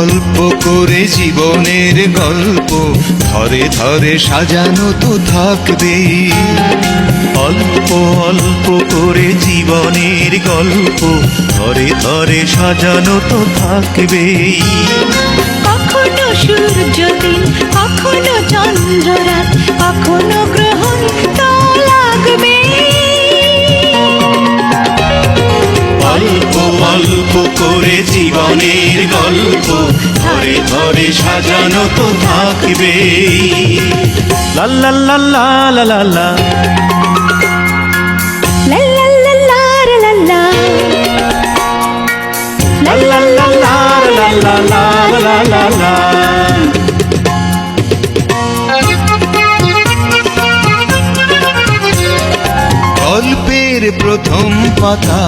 অল্প করে জীবনের গল্প। ধরে ধরে সাজানো তো থাকবেই অল্প অল্প করে জীবনের গল্প। ধরে ধরে সাজানো তো থাকবেই কখনো সূর্য দিন, কখনো চন্দ্র রাত, কখনো অল্প অল্প করে জীবনের গল্প ধরে ধরে সাজানো তো থাকবে লাল্লা লাল্লা লাল্লা লাল লাল লাল্লা প্রথম পাতা